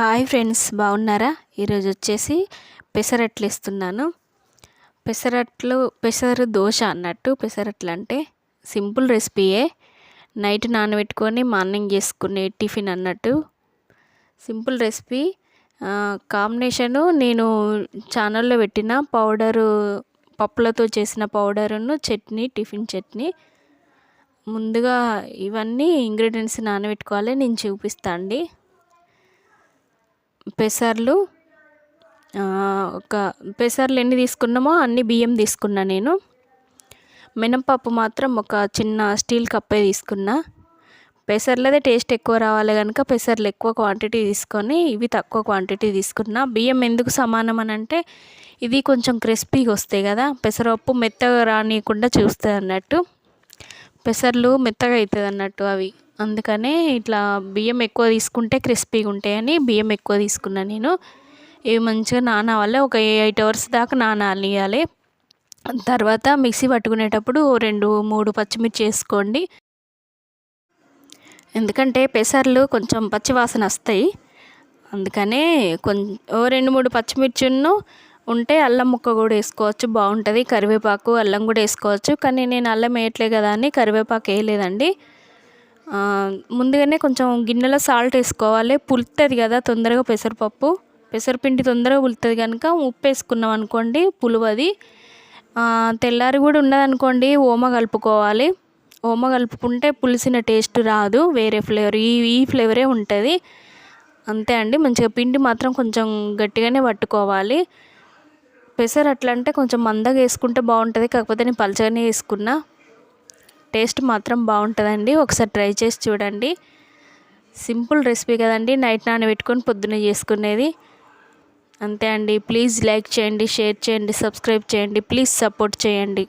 Hi friends బాగున్నారా? ఈరోజు వచ్చేసి పెసరట్లు ఇస్తున్నాను పెసరట్లు పెసరు దోశ అన్నట్టు. పెసరట్లు అంటే సింపుల్ రెసిపీయే. నైట్ నానబెట్టుకొని మార్నింగ్ చేసుకునే టిఫిన్ అన్నట్టు. Simple recipe. కాంబినేషను నేను ఛానల్లో పెట్టిన పౌడరు పప్పులతో చేసిన పౌడరును చట్నీ టిఫిన్ చట్నీ. ముందుగా ఇవన్నీ ఇంగ్రీడియంట్స్ నానబెట్టుకోవాలి నేను చూపిస్తాను అండి. పెసర్లు ఒక పెసర్లు ఎన్ని తీసుకున్నామో అన్ని బియ్యం తీసుకున్నా నేను. మినపప్పు మాత్రం ఒక చిన్న స్టీల్ కప్పే తీసుకున్నా. పెసర్లదే టేస్ట్ ఎక్కువ రావాలి కనుక పెసర్లు ఎక్కువ క్వాంటిటీ తీసుకొని ఇవి తక్కువ క్వాంటిటీ తీసుకున్నా. బియ్యం ఎందుకు సమానం అని అంటే ఇది కొంచెం క్రిస్పీగా వస్తాయి కదా పెసరపప్పు మెత్తగా రానియకుండా చూస్తుంది అన్నట్టు. పెసర్లు మెత్తగా అవుతుంది అన్నట్టు అవి. అందుకనే ఇట్లా బియ్యం ఎక్కువ తీసుకుంటే క్రిస్పీగా ఉంటాయని బియ్యం ఎక్కువ తీసుకున్నాను నేను. ఇవి మంచిగా నానవాలి ఒక ఎయిట్ అవర్స్ దాకా నానాలియాలి తర్వాత మిక్సీ పట్టుకునేటప్పుడు రెండు మూడు పచ్చిమిర్చి వేసుకోండి. ఎందుకంటే పెసర్లు కొంచెం పచ్చివాసన వస్తాయి. అందుకనే కొంచెం ఓ రెండు మూడు పచ్చిమిర్చిను ఉంటే అల్లం ముక్క కూడా వేసుకోవచ్చు. బాగుంటుంది. కరివేపాకు అల్లం కూడా వేసుకోవచ్చు. కానీ నేను అల్లం వేయట్లే కదా అని కరివేపాకు వేయలేదండి. ముందుగానే కొంచెం గిన్నెలో సాల్ట్ వేసుకోవాలి. పులుతుంది కదా తొందరగా పెసరపప్పు. పెసరపిండి తొందరగా పులుతుంది కనుక ఉప్పు వేసుకున్నాం అనుకోండి పులువది. తెల్లారి కూడా ఉన్నదనుకోండి ఓమ కలుపుకోవాలి. ఓమ కలుపుకుంటే పులిసిన టేస్ట్ రాదు. వేరే ఫ్లేవర్ ఈ ఈ ఫ్లేవరే ఉంటుంది. అంతే అండి. మంచిగా పిండి మాత్రం కొంచెం గట్టిగానే పట్టుకోవాలి. పెసర అట్లా అంటే కొంచెం మందగా వేసుకుంటే బాగుంటుంది. కాకపోతే నేను పలచగానే వేసుకున్నా. టేస్ట్ మాత్రం బాగుంటుందండి. ఒకసారి ట్రై చేసి చూడండి. సింపుల్ రెసిపీ కదండి. నైట్ నానబెట్టుకొని పొద్దున్న చేసుకునేది. అంతే అండి. ప్లీజ్ లైక్ చేయండి షేర్ చేయండి సబ్స్క్రైబ్ చేయండి. ప్లీజ్ సపోర్ట్ చేయండి.